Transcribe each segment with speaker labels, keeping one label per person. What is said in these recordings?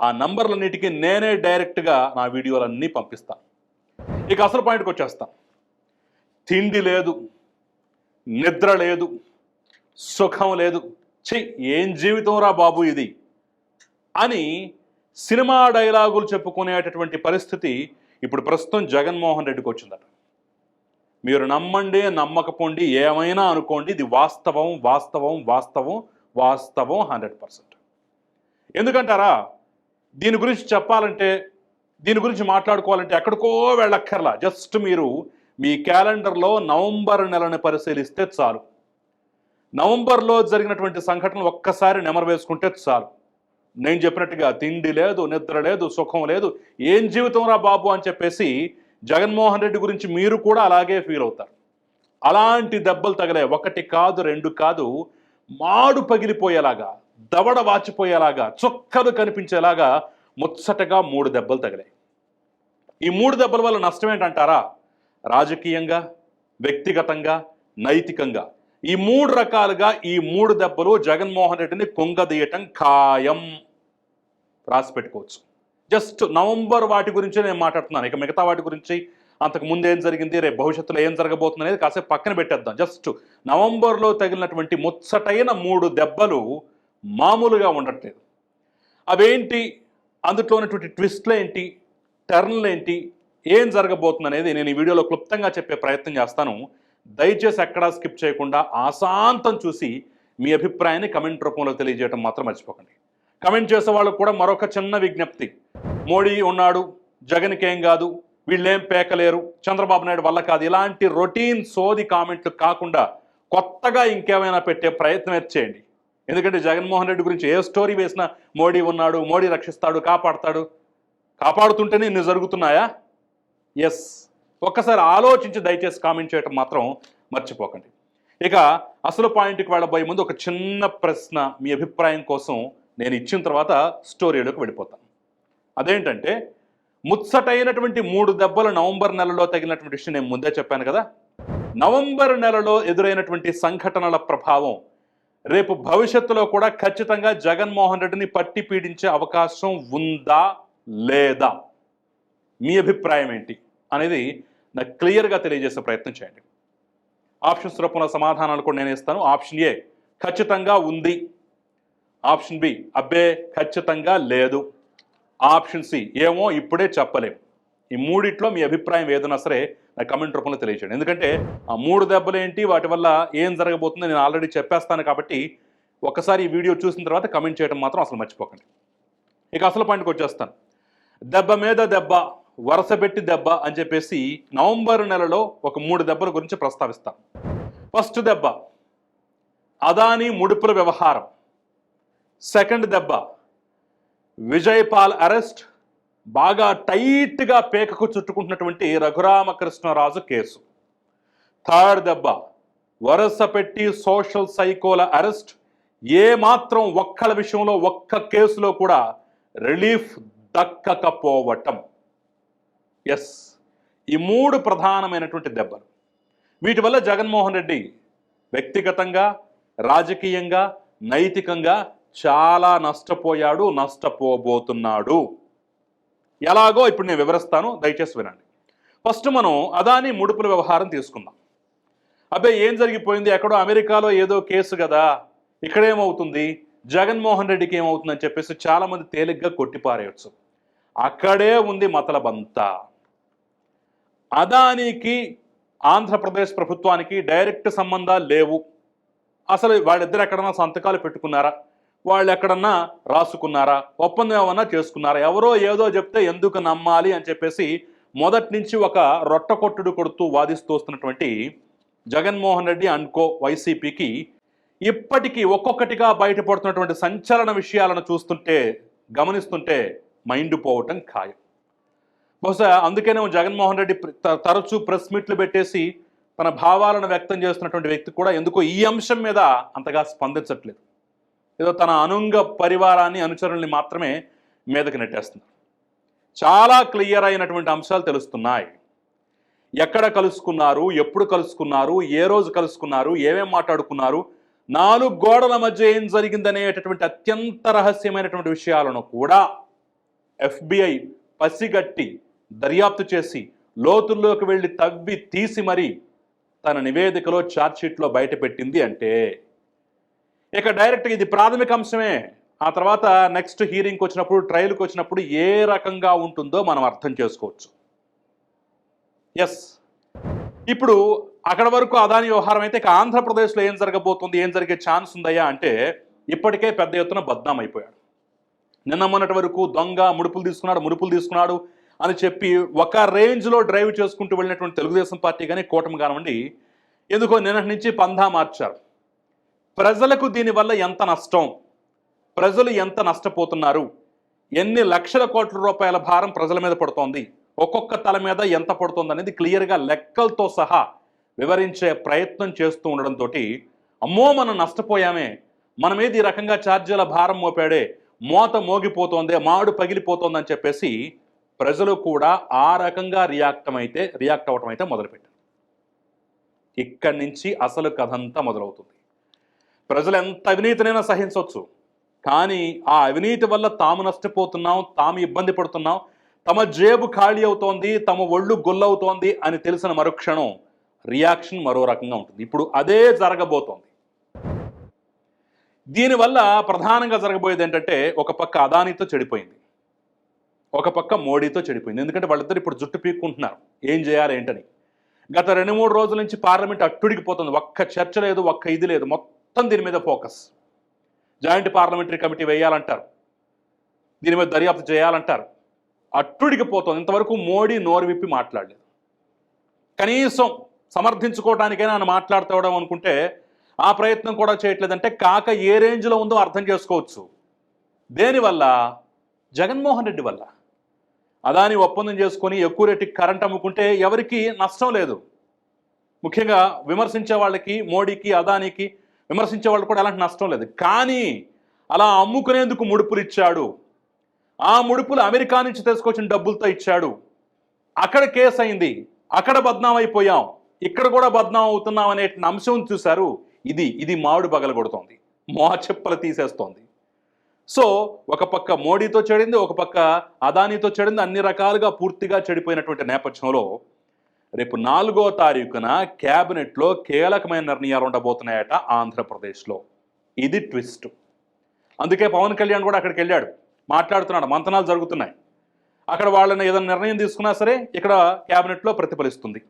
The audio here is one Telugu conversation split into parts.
Speaker 1: ఆ నంబర్లన్నిటికీ నేనే డైరెక్ట్గా నా వీడియోలన్నీ పంపిస్తాను ఇక అసలు పాయింట్కి వచ్చేస్తాం. తిండి లేదు నిద్ర లేదు సుఖం లేదు. ఛీ ఏం జీవితం రా బాబు ఇది? అని సినిమా డైలాగులు చెప్పుకునేటటువంటి పరిస్థితి ఇప్పుడు ప్రస్తుతం జగన్మోహన్ రెడ్డికి వచ్చిందట. మీరు నమ్మండి నమ్మకపోండి ఏమైనా అనుకోండి ఇది వాస్తవం వాస్తవం వాస్తవం వాస్తవం హండ్రెడ్ పర్సెంట్. ఎందుకంటారా? దీని గురించి చెప్పాలంటే దీని గురించి మాట్లాడుకోవాలంటే ఎక్కడికో వెళ్ళక్కర్లా. జస్ట్ మీరు మీ క్యాలెండర్లో నవంబర్ నెలను పరిశీలిస్తే చాలు. నవంబర్లో జరిగినటువంటి సంఘటనలు ఒక్కసారి నెమరు వేసుకుంటే చాలు. నేను చెప్పినట్టుగా తిండి లేదు నిద్ర లేదు సుఖం లేదు ఏం జీవితం రా బాబు అని చెప్పేసి జగన్మోహన్ రెడ్డి గురించి మీరు కూడా అలాగే ఫీల్ అవుతారు. అలాంటి దెబ్బలు తగలే ఒకటి కాదు రెండు కాదు మాడు పగిలిపోయేలాగా. దవడ వాచిపోయేలాగా చుక్కలు కనిపించేలాగా ముచ్చటగా మూడు దెబ్బలు తగిలాయి. ఈ మూడు దెబ్బల వల్ల నష్టం ఏంటంటారా? రాజకీయంగా వ్యక్తిగతంగా నైతికంగా. ఈ మూడు రకాలుగా ఈ మూడు దెబ్బలు జగన్మోహన్ రెడ్డిని కుంగదీయటం ఖాయం. రాసి పెట్టుకోవచ్చు. జస్ట్ నవంబర్ వాటి గురించి నేను మాట్లాడుతున్నాను. ఇక మిగతా వాటి గురించి అంతకు ముందు ఏం జరిగింది రేపు భవిష్యత్తులో ఏం జరగబోతుంది అనేది కాసేపు పక్కన పెట్టేద్దాం. జస్ట్ నవంబర్లో తగిలినటువంటి ముచ్చటైన మూడు దెబ్బలు మామూలుగా ఉండట్లేదు. అవేంటి? అందులో ఉన్నటువంటి ట్విస్ట్లు ఏంటి? టర్న్లు ఏంటి? ఏం జరగబోతుంది అనేది నేను ఈ వీడియోలో క్లుప్తంగా చెప్పే ప్రయత్నం చేస్తాను. దయచేసి ఎక్కడా స్కిప్ చేయకుండా ఆశాంతం చూసి మీ అభిప్రాయాన్ని కమెంట్ రూపంలో తెలియజేయడం మాత్రం మర్చిపోకండి. కమెంట్ చేసే వాళ్ళకు కూడా మరొక చిన్న విజ్ఞప్తి. మోడీ ఉన్నాడు జగన్కి ఏం కాదు వీళ్ళేం పేకలేరు చంద్రబాబు నాయుడు వల్ల కాదు. ఇలాంటి రొటీన్ సోది కామెంట్లు కాకుండా కొత్తగా ఇంకేమైనా పెట్టే ప్రయత్నం అయితే చేయండి. ఎందుకంటే జగన్మోహన్ రెడ్డి గురించి ఏ స్టోరీ వేసినా మోడీ ఉన్నాడు మోడీ రక్షిస్తాడు కాపాడతాడు. కాపాడుతుంటేనే ఇన్ని జరుగుతున్నాయా? ఎస్ ఒక్కసారి ఆలోచించి దయచేసి కామెంట్ చేయటం మాత్రం మర్చిపోకండి. ఇక అసలు పాయింట్కి వెళ్ళబోయే ముందు ఒక చిన్న ప్రశ్న మీ అభిప్రాయం కోసం నేను ఇచ్చిన తర్వాత స్టోరీలోకి వెళ్ళిపోతాను. అదేంటంటే ముచ్చటైనటువంటి మూడు దెబ్బలు నవంబర్ నెలలో తగిలినటువంటి విషయం నేను ముందే చెప్పాను కదా? నవంబర్ నెలలో ఎదురైనటువంటి సంఘటనల ప్రభావం రేపు భవిష్యత్తులో కూడా ఖచ్చితంగా జగన్మోహన్ రెడ్డిని పట్టి పీడించే అవకాశం ఉందా లేదా? మీ అభిప్రాయం ఏంటి? అనేది నాకు క్లియర్గా తెలియజేసే ప్రయత్నం చేయండి. ఆప్షన్స్ రూపంలో సమాధానాలు కూడా నేను ఇస్తాను. ఆప్షన్ ఏ ఖచ్చితంగా ఉంది. ఆప్షన్ బి అబ్బే ఖచ్చితంగా లేదు. ఆప్షన్ సి ఏమో ఇప్పుడే చెప్పలేం. ఈ మూడిట్లో మీ అభిప్రాయం ఏదైనా సరే నాకు కమెంట్ రూపంలో తెలియచేయండి. ఎందుకంటే ఆ మూడు దెబ్బలు ఏంటి వాటి వల్ల ఏం జరగబోతుందో నేను ఆల్రెడీ చెప్పేస్తాను కాబట్టి ఒకసారి ఈ వీడియో చూసిన తర్వాత కమెంట్ చేయడం మాత్రం అసలు మర్చిపోకండి. ఇక అసలు పాయింట్కి వచ్చేస్తాను. దెబ్బ మీద దెబ్బ వరుస పెట్టి దెబ్బ అని చెప్పేసి నవంబర్ నెలలో ఒక మూడు దెబ్బల గురించి ప్రస్తావిస్తాను ఫస్ట్ దెబ్బ అదానీ ముడుపుల వ్యవహారం. సెకండ్ దెబ్బ విజయ్ పాల్ అరెస్ట్ బాగా టైట్గా పేకకు చుట్టుకుంటున్నటువంటి రఘురామకృష్ణరాజు కేసు. థర్డ్ దెబ్బ వరుస పెట్టి సోషల్ సైకోల అరెస్ట్. ఏ మాత్రం ఒక్కల విషయంలో ఒక్క కేసులో కూడా రిలీఫ్ దక్కకపోవటం. ఎస్ ఈ మూడు ప్రధానమైనటువంటి దెబ్బలు. వీటి వల్ల జగన్మోహన్ రెడ్డి వ్యక్తిగతంగా రాజకీయంగా నైతికంగా చాలా నష్టపోయాడు నష్టపోబోతున్నాడు. ఎలాగో ఇప్పుడు నేను వివరిస్తాను దయచేసి వినండి. ఫస్ట్ మనం అదాని ముడుపుల వ్యవహారం తీసుకుందాం. అబ్బే ఏం జరిగిపోయింది? ఎక్కడో అమెరికాలో ఏదో కేసు కదా ఇక్కడేమవుతుంది జగన్మోహన్ రెడ్డికి ఏమవుతుందని చెప్పేసి చాలామంది తేలిగ్గా కొట్టిపారేయచ్చు. అక్కడే ఉంది మతలబంతా. అదానికి ఆంధ్రప్రదేశ్ ప్రభుత్వానికి డైరెక్ట్ సంబంధాలు లేవు. అసలు వాళ్ళిద్దరు ఎక్కడన్నా సంతకాలు పెట్టుకున్నారా? వాళ్ళు ఎక్కడన్నా రాసుకున్నారా? ఒప్పందం ఏమన్నా చేసుకున్నారా? ఎవరో ఏదో చెప్తే ఎందుకు నమ్మాలి అని చెప్పేసి మొదటి నుంచి ఒక రొట్ట కొట్టుడు కొడుతూ వాదిస్తూ వస్తున్నటువంటి జగన్మోహన్ రెడ్డి అండ్ కో వైసీపీకి ఇప్పటికీ ఒక్కొక్కటిగా బయటపడుతున్నటువంటి సంచలన విషయాలను చూస్తుంటే గమనిస్తుంటే మైండ్ పోవటం ఖాయం. బహుశా అందుకనే జగన్మోహన్ రెడ్డి త- తరచూ ప్రెస్ మీట్లు పెట్టేసి తన భావాలను వ్యక్తం చేస్తున్నటువంటి వ్యక్తి కూడా ఎందుకో ఈ అంశం మీద అంతగా స్పందించట్లేదు. ఏదో తన అనుంగ పరివారాన్ని అనుచరుల్ని మాత్రమే మీదకి నెట్టేస్తున్నారు చాలా క్లియర్ అయినటువంటి అంశాలు తెలుస్తున్నాయి. ఎక్కడ కలుసుకున్నారు ఎప్పుడు కలుసుకున్నారు ఏ రోజు కలుసుకున్నారు ఏమేం మాట్లాడుకున్నారు నాలుగు గోడల మధ్య ఏం జరిగిందనేటటువంటి అత్యంత రహస్యమైనటువంటి విషయాలను కూడా ఎఫ్బిఐ పసిగట్టి దర్యాప్తు చేసి లోతుల్లోకి వెళ్ళి తవ్వి తీసి మరీ తన నివేదికలో ఛార్జ్షీట్లో బయటపెట్టింది అంటే ఇక డైరెక్ట్గా ఇది ప్రాథమిక అంశమే. ఆ తర్వాత నెక్స్ట్ హీరింగ్కి వచ్చినప్పుడు ట్రయల్కి వచ్చినప్పుడు ఏ రకంగా ఉంటుందో మనం అర్థం చేసుకోవచ్చు. ఎస్ ఇప్పుడు అక్కడ వరకు అదాని వ్యవహారం అయితే ఇక ఆంధ్రప్రదేశ్లో ఏం జరగబోతుంది ఏం జరిగే ఛాన్స్ ఉందయ్యా అంటే ఇప్పటికే పెద్ద ఎత్తున బద్నాం అయిపోయాడు. నిన్న మొన్నటి వరకు దొంగ ముడుపులు తీసుకున్నాడు ముడుపులు తీసుకున్నాడు అని చెప్పి ఒక రేంజ్లో డ్రైవ్ చేసుకుంటూ వెళ్ళినటువంటి తెలుగుదేశం పార్టీ కానీ కూటమి కానివ్వండి ఎందుకో నిన్నటి నుంచి పందా మార్చారు. ప్రజలకు దీనివల్ల ఎంత నష్టం? ప్రజలు ఎంత నష్టపోతున్నారు? ఎన్ని లక్షల కోట్ల రూపాయల భారం ప్రజల మీద పడుతోంది? ఒక్కొక్క తల మీద ఎంత పడుతుంది అనేది క్లియర్గా లెక్కలతో సహా వివరించే ప్రయత్నం చేస్తూ ఉండడంతో అమ్మో మనం నష్టపోయామే. మన మీద ఈ రకంగా ఛార్జీల భారం మోపాడే మోత మోగిపోతోంది మాడు పగిలిపోతోందని చెప్పేసి ప్రజలు కూడా ఆ రకంగా రియాక్ట్ అయితే రియాక్ట్ అవ్వటం అయితే మొదలుపెట్టారు. ఇక్కడి నుంచి అసలు కథ అంతా మొదలవుతుంది. ప్రజలు ఎంత అవినీతినైనా సహించవచ్చు. కానీ ఆ అవినీతి వల్ల తాము నష్టపోతున్నాం తాము ఇబ్బంది పడుతున్నాం తమ జేబు ఖాళీ అవుతోంది తమ ఒళ్ళు గొల్లవుతోంది అని తెలిసిన మరుక్షణం రియాక్షన్ మరో రకంగా ఉంటుంది. ఇప్పుడు అదే జరగబోతోంది. దీనివల్ల ప్రధానంగా జరగబోయేది ఏంటంటే ఒక పక్క అదానితో చెడిపోయింది. ఒక పక్క మోడీతో చెడిపోయింది. ఎందుకంటే వాళ్ళిద్దరు ఇప్పుడు జుట్టు పీక్కుంటున్నారు. ఏం చేయాలి ఏంటని. గత రెండు మూడు రోజుల నుంచి పార్లమెంట్ అట్టుడికిపోతుంది ఒక్క చర్చ లేదు ఒక్క ఇది లేదు. మొత్తం దీని మీద ఫోకస్. జాయింట్ పార్లమెంటరీ కమిటీ వేయాలంటారు. దీని మీద దర్యాప్తు చేయాలంటారు. అట్టుడికి పోతుంది. ఇంతవరకు మోడీ నోరు విప్పి మాట్లాడలేదు. కనీసం సమర్థించుకోవడానికైనా ఆయన మాట్లాడుతావడం అనుకుంటే ఆ ప్రయత్నం కూడా చేయట్లేదంటే కాక ఏ రేంజ్లో ఉందో అర్థం చేసుకోవచ్చు. దేనివల్ల జగన్మోహన్ రెడ్డి వల్ల. అదాని ఒప్పందం చేసుకొని ఎక్కువ రేటుకి కరెంట్ అమ్ముకుంటే ఎవరికి నష్టం లేదు. ముఖ్యంగా విమర్శించే వాళ్ళకి మోడీకి అదానికి విమర్శించే వాళ్ళు కూడా ఎలాంటి నష్టం లేదు. కానీ అలా అమ్ముకునేందుకు ముడుపులు ఇచ్చాడు. ఆ ముడుపులు అమెరికా నుంచి తీసుకొచ్చిన డబ్బులతో ఇచ్చాడు. అక్కడ కేసు అయింది. అక్కడ బద్నాం అయిపోయాం. ఇక్కడ కూడా బద్నాం అవుతున్నాం అనే అంశం చూశారు. ఇది ఇది మామిడి పగలగొడుతోంది మా చెప్పులు తీసేస్తోంది. సో ఒక పక్క మోడీతో చెడింది ఒక పక్క అదానీతో చెడింది అన్ని రకాలుగా పూర్తిగా చెడిపోయినటువంటి నేపథ్యంలో రేపు నాలుగో తారీఖున క్యాబినెట్లో కీలకమైన నిర్ణయాలు ఉండబోతున్నాయట ఆంధ్రప్రదేశ్లో. ఇది ట్విస్ట్. అందుకే పవన్ కళ్యాణ్ కూడా అక్కడికి వెళ్ళాడు. మాట్లాడుతున్నాడు. మంతనాలు జరుగుతున్నాయి. అక్కడ వాళ్ళని ఏదైనా నిర్ణయం తీసుకున్నా సరే ఇక్కడ క్యాబినెట్లో ప్రతిఫలిస్తుంది.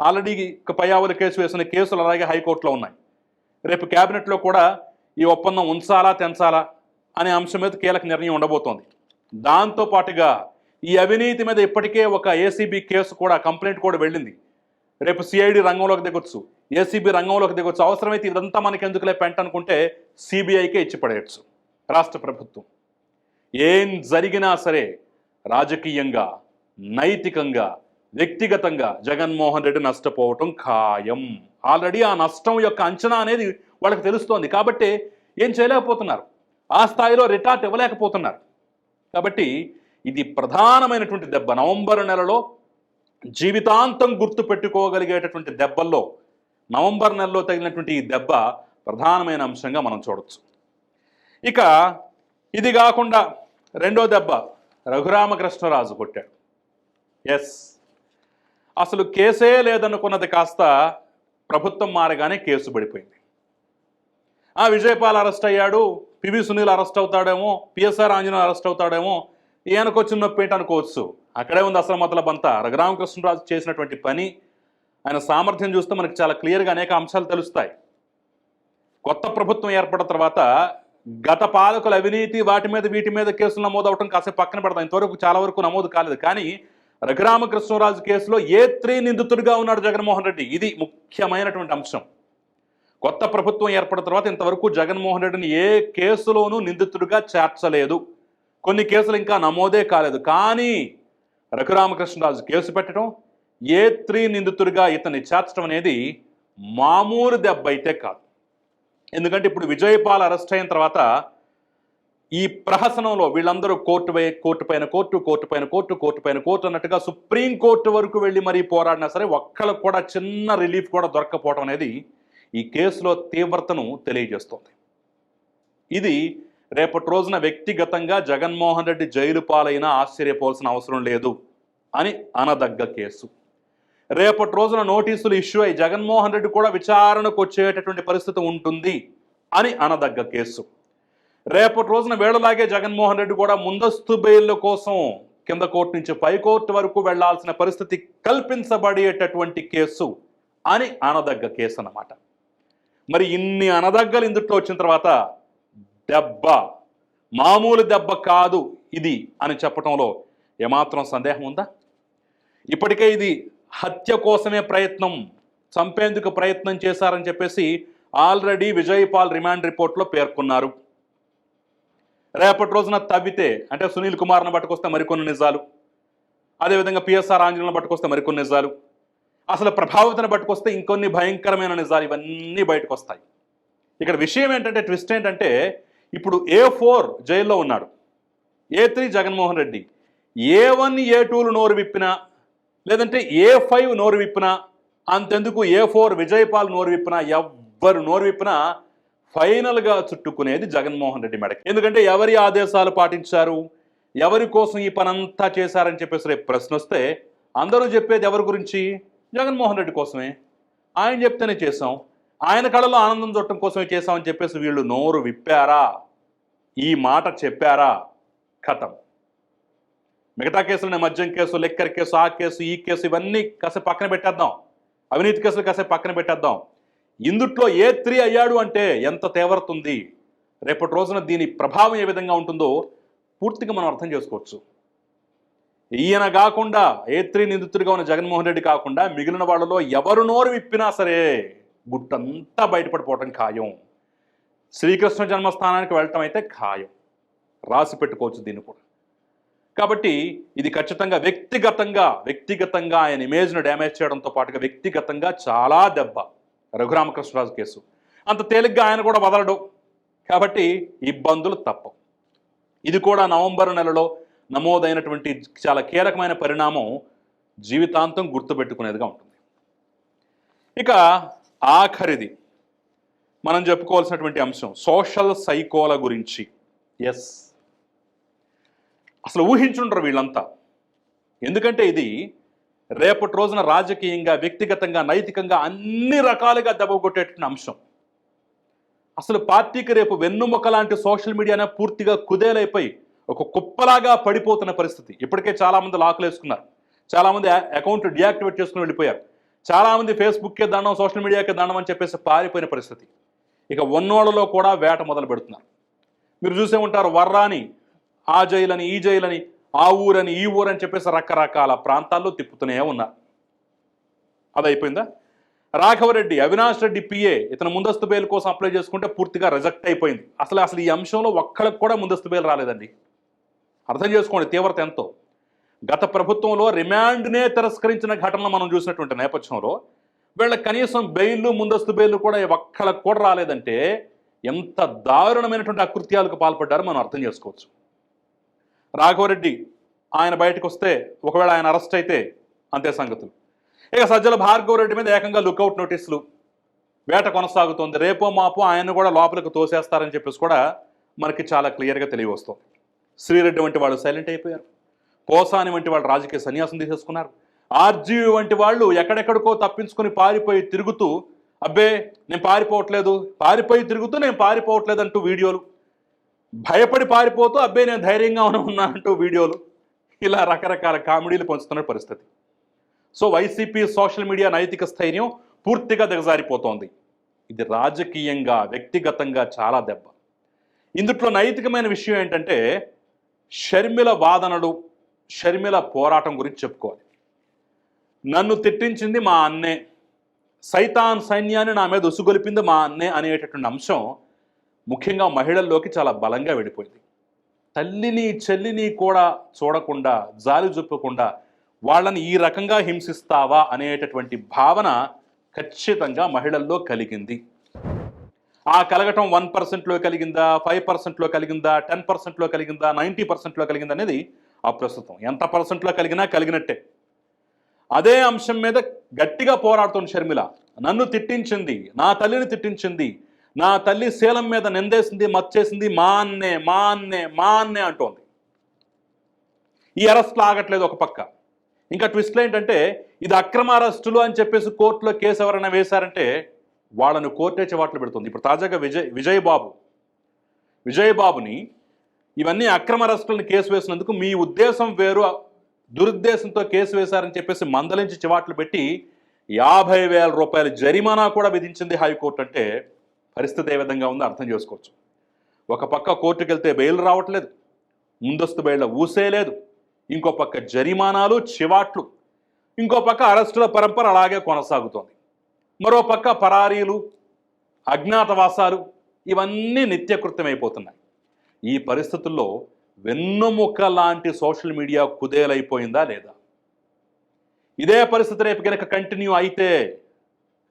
Speaker 1: ఆల్రెడీ పయావుల కేసు వేసిన కేసులు అలాగే హైకోర్టులో ఉన్నాయి. రేపు క్యాబినెట్లో కూడా ఈ ఒప్పందం ఉంచాలా తెంచాలా అనే అంశం మీద కీలక నిర్ణయం ఉండబోతోంది. దాంతో పాటుగా ఈ అవినీతి మీద ఇప్పటికే ఒక ఏసీబీ కేసు కూడా కంప్లైంట్ కూడా వెళ్ళింది. రేపు సిఐడి రంగంలోకి దిగొచ్చు. ఏసీబీ రంగంలోకి దిగొచ్చు. అవసరమైతే ఇదంతా మనకి ఎందుకులే పెంట అనుకుంటే సిబిఐకే ఇచ్చి పడేయచ్చు. రాష్ట్ర ప్రభుత్వం. ఏం జరిగినా సరే రాజకీయంగా నైతికంగా వ్యక్తిగతంగా జగన్మోహన్ రెడ్డి నష్టపోవటం ఖాయం. ఆల్రెడీ ఆ నష్టం యొక్క అంచనా అనేది వాళ్ళకి తెలుస్తోంది. కాబట్టి ఏం చేయలేకపోతున్నారు? ఆ స్థాయిలో రిటార్ట్ ఇవ్వలేకపోతున్నారు. కాబట్టి ఇది ప్రధానమైనటువంటి దెబ్బ. నవంబర్ నెలలో జీవితాంతం గుర్తుపెట్టుకోగలిగేటటువంటి దెబ్బల్లో నవంబర్ నెలలో తగిలినటువంటి ఈ దెబ్బ ప్రధానమైన అంశంగా మనం చూడవచ్చు ఇక ఇది కాకుండా రెండో దెబ్బ రఘురామకృష్ణరాజు కొట్టాడు. ఎస్ అసలు కేసే లేదనుకున్నది కాస్త ప్రభుత్వం మారగానే కేసు పడిపోయింది. ఆ విజయపాల్ అరెస్ట్ అయ్యాడు పివి సునీల్ అరెస్ట్ అవుతాడేమో పిఎస్ఆర్ ఆంజనేయ అరెస్ట్ అవుతాడేమో ఈయనకొచ్చిన నొప్పి ఏంటి అనుకోవచ్చు. అక్కడే ఉంది అసలు మొదల బంత. రఘురామకృష్ణరాజు చేసినటువంటి పని ఆయన సామర్థ్యం చూస్తే మనకి చాలా క్లియర్గా అనేక అంశాలు తెలుస్తాయి. కొత్త ప్రభుత్వం ఏర్పడిన తర్వాత గత పాలకుల అవినీతి వాటి మీద వీటి మీద కేసులు నమోదవటం కాసేపు పక్కన పెడతాం ఇంతవరకు చాలా వరకు నమోదు కాలేదు. కానీ రఘురామకృష్ణరాజు కేసులో ఏ త్రీ నిందితుడిగా ఉన్నాడు జగన్మోహన్ రెడ్డి? ఇది ముఖ్యమైనటువంటి అంశం. కొత్త ప్రభుత్వం ఏర్పడిన తర్వాత ఇంతవరకు జగన్మోహన్ రెడ్డిని ఏ కేసులోనూ నిందితుడిగా చేర్చలేదు. కొన్ని కేసులు ఇంకా నమోదే కాలేదు. కానీ రఘురామకృష్ణరాజు కేసు పెట్టడం ఏ త్రీ నిందితుడిగా ఇతన్ని చేర్చడం అనేది మామూలు దెబ్బ అయితే కాదు. ఎందుకంటే ఇప్పుడు విజయపాల్ అరెస్ట్ అయిన తర్వాత ఈ ప్రహసనంలో వీళ్ళందరూ కోర్టు పై కోర్టు పైన కోర్టు కోర్టు పైన కోర్టు కోర్టు పైన కోర్టు అన్నట్టుగా సుప్రీం కోర్టు వరకు వెళ్ళి మరీ పోరాడినా సరే ఒక్కళ్ళకు కూడా చిన్న రిలీఫ్ కూడా దొరకపోవడం అనేది ఈ కేసులో తీవ్రతను తెలియజేస్తోంది. ఇది రేపటి రోజున వ్యక్తిగతంగా జగన్మోహన్ రెడ్డి జైలు పాలైనా ఆశ్చర్యపోవాల్సిన అవసరం లేదు అని అనదగ్గ కేసు. రేపటి రోజున నోటీసులు ఇష్యూ అయి జగన్మోహన్ రెడ్డి కూడా విచారణకు వచ్చేటటువంటి పరిస్థితి ఉంటుంది అని అనదగ్గ కేసు. రేపటి రోజున వేళలాగే జగన్మోహన్ రెడ్డి కూడా ముందస్తు బెయిల్ కోసం కింద కోర్టు నుంచి పై కోర్టు వరకు వెళ్ళాల్సిన పరిస్థితి కల్పించబడేటటువంటి కేసు అని అనదగ్గ కేసు అన్నమాట మరి ఇన్ని అనదగ్గలు ఇందుట్లో వచ్చిన తర్వాత దెబ్బ. మామూలు దెబ్బ కాదు ఇది అని చెప్పటంలో ఏమాత్రం సందేహం ఉందా? ఇప్పటికే ఇది హత్య కోసమే ప్రయత్నం చంపేందుకు ప్రయత్నం చేశారని చెప్పేసి ఆల్రెడీ విజయపాల్ రిమాండ్ రిపోర్ట్లో పేర్కొన్నారు. రేపటి రోజున తవ్వితే అంటే సునీల్ కుమార్ను పట్టుకొస్తే మరికొన్ని నిజాలు. అదేవిధంగా పిఎస్ఆర్ ఆంజనేయులను పట్టుకొస్తే మరికొన్ని నిజాలు. అసలు ప్రభావితను పట్టుకొస్తే ఇంకొన్ని భయంకరమైన నిజాలు ఇవన్నీ బయటకు వస్తాయి ఇక్కడ విషయం ఏంటంటే ట్విస్ట్ ఏంటంటే ఇప్పుడు ఏ ఫోర్ జైల్లో ఉన్నాడు. A three Jaganmohan Reddy. A one A tool నోరు విప్పినా లేదంటే ఏ ఫైవ్ నోరు విప్పినా అంతెందుకు ఏ ఫోర్ విజయపాల్ నోరు విప్పినా ఎవ్వరు నోరు విప్పినా ఫైనల్గా చుట్టుకునేది జగన్మోహన్ రెడ్డి మెడకి. ఎందుకంటే ఎవరి ఆదేశాలు పాటించారు? ఎవరి కోసం ఈ పనంతా చేశారని చెప్పేసి రేపు ప్రశ్న వస్తే అందరూ చెప్పేది ఎవరి గురించి? జగన్మోహన్ రెడ్డి కోసమే. ఆయన చెప్తేనే చేసాం ఆయన కళలో ఆనందం చూడటం కోసమే చేసామని చెప్పేసి వీళ్ళు నోరు విప్పారా? ఈ మాట చెప్పారా? కథం. మిగతా కేసులు మద్యం కేసు లెక్కర్ కేసు ఆ కేసు ఈ కేసు ఇవన్నీ కాసేపు పక్కన పెట్టేద్దాం. అవినీతి కేసులు కాసేపు పక్కన పెట్టేద్దాం. ఇందుట్లో ఏ త్రీ అయ్యాడు అంటే ఎంత తీవ్రత ఉంది? రేపటి రోజున దీని ప్రభావం ఏ విధంగా ఉంటుందో పూర్తిగా మనం అర్థం చేసుకోవచ్చు. ఈయన కాకుండా ఏ త్రీ నిందితుడిగా ఉన్న జగన్మోహన్ రెడ్డి కాకుండా మిగిలిన వాళ్ళలో ఎవరు నోరు విప్పినా సరే గుట్టంతా బయటపడిపోవటం ఖాయం. శ్రీకృష్ణ జన్మస్థానానికి వెళ్ళటం అయితే ఖాయం. రాసి పెట్టుకోవచ్చు దీన్ని కూడా. కాబట్టి ఇది ఖచ్చితంగా వ్యక్తిగతంగా వ్యక్తిగతంగా ఆయన ఇమేజ్ను డ్యామేజ్ చేయడంతో పాటుగా వ్యక్తిగతంగా చాలా దెబ్బ రఘురామకృష్ణరాజు కేసు. అంత తేలిగ్గా ఆయన కూడా వదలడు. కాబట్టి ఇబ్బందులు తప్పవు. ఇది కూడా నవంబర్ నెలలో నమోదైనటువంటి చాలా కీలకమైన పరిణామం జీవితాంతం గుర్తుపెట్టుకునేదిగా ఉంటుంది. ఇక ఆఖరిది మనం చెప్పుకోవాల్సినటువంటి అంశం సోషల్ సైకోల గురించి. ఎస్ అసలు ఊహించుండరు వీళ్ళంతా. ఎందుకంటే ఇది రేపటి రోజున రాజకీయంగా వ్యక్తిగతంగా నైతికంగా అన్ని రకాలుగా దెబ్బకొట్టేటువంటి అంశం. అసలు పార్టీకి రేపు వెన్నుముక లాంటి సోషల్ మీడియానే పూర్తిగా కుదేలైపోయి ఒక కుప్పలాగా పడిపోతున్న పరిస్థితి. ఇప్పటికే చాలామంది లాకులు వేసుకున్నారు చాలామంది అకౌంట్ డియాక్టివేట్ చేసుకుని వెళ్ళిపోయారు. చాలామంది ఫేస్బుక్కే దండం సోషల్ మీడియాకే దండం అని చెప్పేసి పారిపోయిన పరిస్థితి. ఇక ఉన్నోళ్ళలో కూడా వేట మొదలు పెడుతున్నారు. మీరు చూసే ఉంటారు వర్రాని ఆ జైలని ఈ జైలని ఆ ఊరని ఈ ఊరని చెప్పేసి రకరకాల ప్రాంతాల్లో తిప్పుతూనే ఉన్నారు. అది అయిపోయిందా? రాఘవరెడ్డి అవినాష్ రెడ్డి పిఏ ఇతను ముందస్తు బెయిల్ కోసం అప్లై చేసుకుంటే పూర్తిగా రిజెక్ట్ అయిపోయింది. అసలు అసలు ఈ అంశంలో ఒక్కళ్ళకి కూడా ముందస్తు బెయిల్ రాలేదండి. అర్థం చేసుకోండి తీవ్రత ఎంతో. గత ప్రభుత్వంలో రిమాండ్నే తిరస్కరించిన ఘటనలు మనం చూసినటువంటి నేపథ్యంలో వీళ్ళ కనీసం బెయిల్ ముందస్తు బెయిల్ కూడా ఒక్కళ్ళకి కూడా రాలేదంటే ఎంత దారుణమైనటువంటి అకృత్యాలకు పాల్పడ్డారో మనం అర్థం చేసుకోవచ్చు. రాఘవరెడ్డి ఆయన బయటకు వస్తే ఒకవేళ ఆయన అరెస్ట్ అయితే అంతే సంగతులు. ఇక సజ్జల భార్గవరెడ్డి మీద ఏకంగా లుకౌట్ నోటీసులు. వేట కొనసాగుతోంది. రేపో మాపో ఆయన కూడా లోపలికి తోసేస్తారని చెప్పేసి కూడా మనకి చాలా క్లియర్గా తెలియవస్తుంది. శ్రీరెడ్డి వంటి వాళ్ళు సైలెంట్ అయిపోయారు. కోసాని వంటి వాళ్ళు రాజకీయ సన్యాసం తీసేసుకున్నారు. ఆర్జీవి వంటి వాళ్ళు ఎక్కడెక్కడికో తప్పించుకొని పారిపోయి తిరుగుతూ అబ్బే నేను పారిపోవట్లేదు పారిపోయి తిరుగుతూ నేను పారిపోవట్లేదు అంటూ వీడియోలు. భయపడి పారిపోతూ అబ్బే నేను ధైర్యంగా ఉన్నానంటూ వీడియోలు. ఇలా రకరకాల కామెడీలు పంచుతున్న పరిస్థితి. సో వైసీపీ సోషల్ మీడియా నైతిక స్థైర్యం పూర్తిగా దిగజారిపోతోంది. ఇది రాజకీయంగా వ్యక్తిగతంగా చాలా దెబ్బ. ఇందుట్లో నైతికమైన విషయం ఏంటంటే షర్మిల వాదనలు షర్మిల పోరాటం గురించి చెప్పుకోవాలి. నన్ను తిట్టించింది మా అన్నే. సైతాన్ సైన్యాన్ని నా మీద ఉసుగొలిపింది మా అన్నే అనేటటువంటి అంశం ముఖ్యంగా మహిళల్లోకి చాలా బలంగా వెళ్ళిపోయింది. తల్లిని చెల్లిని కూడా చూడకుండా జాలి చూపకుండా వాళ్ళని ఈ రకంగా హింసిస్తావా అనేటటువంటి భావన ఖచ్చితంగా మహిళల్లో కలిగింది. ఆ కలగటం వన్ పర్సెంట్లో కలిగిందా ఫైవ్ పర్సెంట్లో కలిగిందా టెన్ పర్సెంట్లో కలిగిందా నైంటీ పర్సెంట్లో కలిగిందా అనేది అప్రస్తుతం. ఎంత పర్సెంట్లో కలిగినా కలిగినట్టే. అదే అంశం మీద గట్టిగా పోరాడుతుంది షర్మిల. నన్ను తిట్టించింది నా తల్లిని తిట్టించింది నా తల్లి శీలం మీద నిందేసింది మచ్చేసింది మా అన్నే మా అన్నే మా అన్నే అంటోంది. ఈ అరెస్ట్లు ఆగట్లేదు ఒక పక్క. ఇంకా ట్విస్ట్లు ఏంటంటే ఇది అక్రమ అరెస్టులు అని చెప్పేసి కోర్టులో కేసు ఎవరైనా వేశారంటే వాళ్ళను కోర్టే చివాట్లు పెడుతుంది. ఇప్పుడు తాజాగా విజయ్ విజయ్ బాబు. విజయ్ బాబుని ఇవన్నీ అక్రమ అరెస్టులను కేసు వేసినందుకు మీ ఉద్దేశం వేరు దురుద్దేశంతో కేసు వేశారని చెప్పేసి మందలించి చివాట్లు పెట్టి యాభై వేల రూపాయల జరిమానా కూడా విధించింది హైకోర్టు అంటే పరిస్థితి ఏ విధంగా ఉందో అర్థం చేసుకోవచ్చు. ఒక పక్క కోర్టుకు వెళ్తే బెయిల్ రావట్లేదు ముందస్తు బెయిల్ ఊసేయలేదు ఇంకో పక్క జరిమానాలు చివాట్లు ఇంకో పక్క అరెస్టుల పరంపర అలాగే కొనసాగుతోంది. మరో పక్క పరారీలు అజ్ఞాతవాసాలు ఇవన్నీ నిత్యకృత్యమైపోతున్నాయి. ఈ పరిస్థితుల్లో వెన్నుముక్క లాంటి సోషల్ మీడియా కుదేలైపోయిందా లేదా? ఇదే పరిస్థితి రేపు కనుక కంటిన్యూ అయితే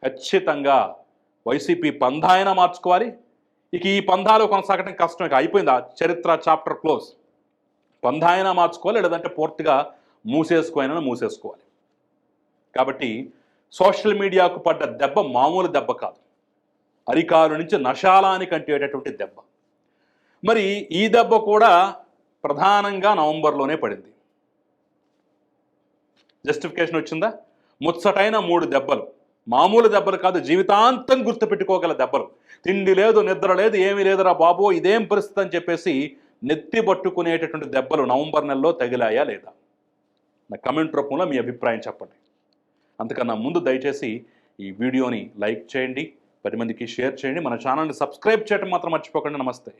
Speaker 1: ఖచ్చితంగా వైసీపీ పంధాయన మార్చుకోవాలి. ఇక ఈ పంధాలు కొనసాగడం కష్టం. ఇక అయిపోయింది? ఆ చరిత్ర చాప్టర్ క్లోజ్. పంధాయన మార్చుకోవాలి లేదంటే పూర్తిగా మూసేసుకోవాలని మూసేసుకోవాలి. కాబట్టి సోషల్ మీడియాకు పడ్డ దెబ్బ మామూలు దెబ్బ కాదు. అరికాలు నుంచి నశాలానికి అంటేటటువంటి దెబ్బ. మరి ఈ దెబ్బ కూడా ప్రధానంగా నవంబర్లోనే పడింది. జస్టిఫికేషన్ వచ్చిందా? ముచ్చటైన మూడు దెబ్బలు. మామూలు దెబ్బలు కాదు జీవితాంతం గుర్తుపెట్టుకోగల దెబ్బలు. తిండి లేదు నిద్ర లేదు ఏమీ లేదురా బాబు ఇదేం పరిస్థితి అని చెప్పేసి నెత్తి పట్టుకునేటటువంటి దెబ్బలు నవంబర్ నెలలో తగిలాయా లేదా? నా కమెంట్ రూపంలో మీ అభిప్రాయం చెప్పండి. అంతకన్నా ముందు దయచేసి ఈ వీడియోని లైక్ చేయండి పది మందికి షేర్ చేయండి మన ఛానల్ని సబ్స్క్రైబ్ చేయడం మాత్రం మర్చిపోకండి. నమస్తే.